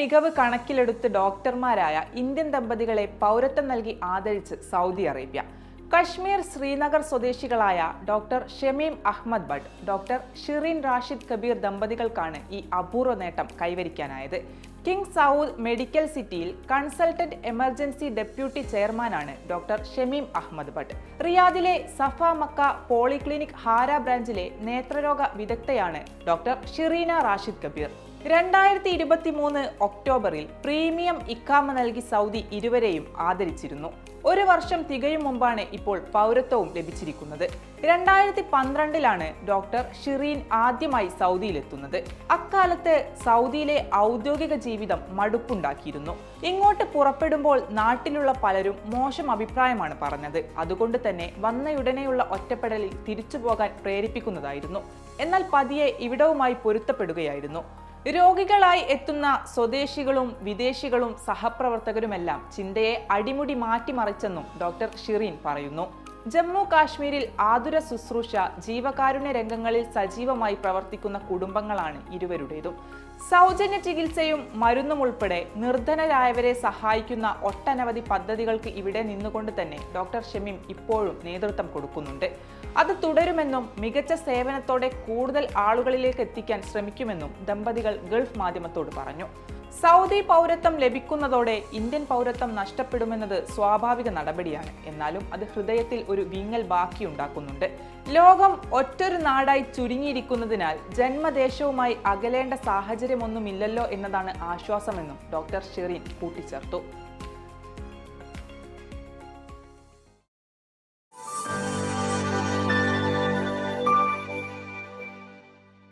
മികവ് കണക്കിലെടുത്ത് ഡോക്ടർമാരായ ഇന്ത്യൻ ദമ്പതികളെ പൗരത്വം നൽകി ആദരിച്ച് സൗദി അറേബ്യ. കശ്മീർ ശ്രീനഗർ സ്വദേശികളായ ഡോക്ടർ ഷമീം അഹമ്മദ് ഭട്ട് ഡോക്ടർ ഷിറിൻ റാഷിദ് കബീർ ദമ്പതികൾക്കാണ് ഈ അപൂർവ നേട്ടം കൈവരിക്കാനായത്. കിങ് സൗദ് മെഡിക്കൽ സിറ്റിയിൽ കൺസൾട്ടന്റ് എമർജൻസി ഡെപ്യൂട്ടി ചെയർമാനാണ് ഡോക്ടർ ഷമീം അഹമ്മദ് ഭട്ട്. റിയാദിലെ സഫ മക്ക പോളിക്ലിനിക് ഹാര ബ്രാഞ്ചിലെ നേത്രരോഗ വിദഗ്ധയാണ് ഡോക്ടർ ഷിറീന റാഷിദ് കബീർ. രണ്ടായിരത്തി ഇരുപത്തി മൂന്ന് ഒക്ടോബറിൽ പ്രീമിയം ഇക്കാമ നൽകി സൗദി ഇരുവരെയും ആദരിച്ചിരുന്നു. ഒരു വർഷം തികയും മുമ്പാണ് ഇപ്പോൾ പൗരത്വവും ലഭിച്ചിരിക്കുന്നത്. രണ്ടായിരത്തി പന്ത്രണ്ടിലാണ് ഡോക്ടർ ഷിറീൻ ആദ്യമായി സൗദിയിലെത്തുന്നത്. അക്കാലത്ത് സൗദിയിലെ ഔദ്യോഗിക ജീവിതം മടുപ്പുണ്ടാക്കിയിരുന്നു. ഇങ്ങോട്ട് പുറപ്പെടുമ്പോൾ നാട്ടിലുള്ള പലരും മോശം അഭിപ്രായമാണ് പറഞ്ഞത്. അതുകൊണ്ട് തന്നെ വന്നയുടനെയുള്ള ഒറ്റപ്പെടലിൽ തിരിച്ചു പോകാൻ പ്രേരിപ്പിക്കുന്നതായിരുന്നു. എന്നാൽ പതിയെ ഇവിടവുമായി പൊരുത്തപ്പെടുകയായിരുന്നു. രോഗികളായി എത്തുന്ന സ്വദേശികളും വിദേശികളും സഹപ്രവർത്തകരുമെല്ലാം ചിന്തയെ അടിമുടി മാറ്റിമറിച്ചെന്നും ഡോക്ടർ ഷിറീൻ പറയുന്നു. ജമ്മു കാശ്മീരിൽ ആതുര ശുശ്രൂഷ ജീവകാരുണ്യ രംഗങ്ങളിൽ സജീവമായി പ്രവർത്തിക്കുന്ന കുടുംബങ്ങളാണ് ഇരുവരുടേതും. സൗജന്യ ചികിത്സയും മരുന്നും ഉൾപ്പെടെ നിർധനരായവരെ സഹായിക്കുന്ന ഒട്ടനവധി പദ്ധതികൾക്ക് ഇവിടെ നിന്നുകൊണ്ട് തന്നെ ഡോക്ടർ ഷമീം ഇപ്പോഴും നേതൃത്വം കൊടുക്കുന്നുണ്ട്. അത് തുടരുമെന്നും മികച്ച സേവനത്തോടെ കൂടുതൽ ആളുകളിലേക്ക് എത്തിക്കാൻ ശ്രമിക്കുമെന്നും ദമ്പതികൾ ഗൾഫ് മാധ്യമത്തോട് പറഞ്ഞു. സൗദി പൗരത്വം ലഭിക്കുന്നതോടെ ഇന്ത്യൻ പൗരത്വം നഷ്ടപ്പെടുമെന്നത് സ്വാഭാവിക നടപടിയാണ്. എന്നാലും അത് ഹൃദയത്തിൽ ഒരു വിങ്ങൽ ബാക്കിയുണ്ടാക്കുന്നുണ്ട് ലോകം ഒറ്റൊരു നാടായി ചുരുങ്ങിയിരിക്കുന്നതിനാൽ ജന്മദേശവുമായി അകലേണ്ട സാഹചര്യമൊന്നുമില്ലല്ലോ എന്നതാണ് ആശ്വാസമെന്നും ഡോക്ടർ ഷെറീൻ കൂട്ടിച്ചേർത്തു.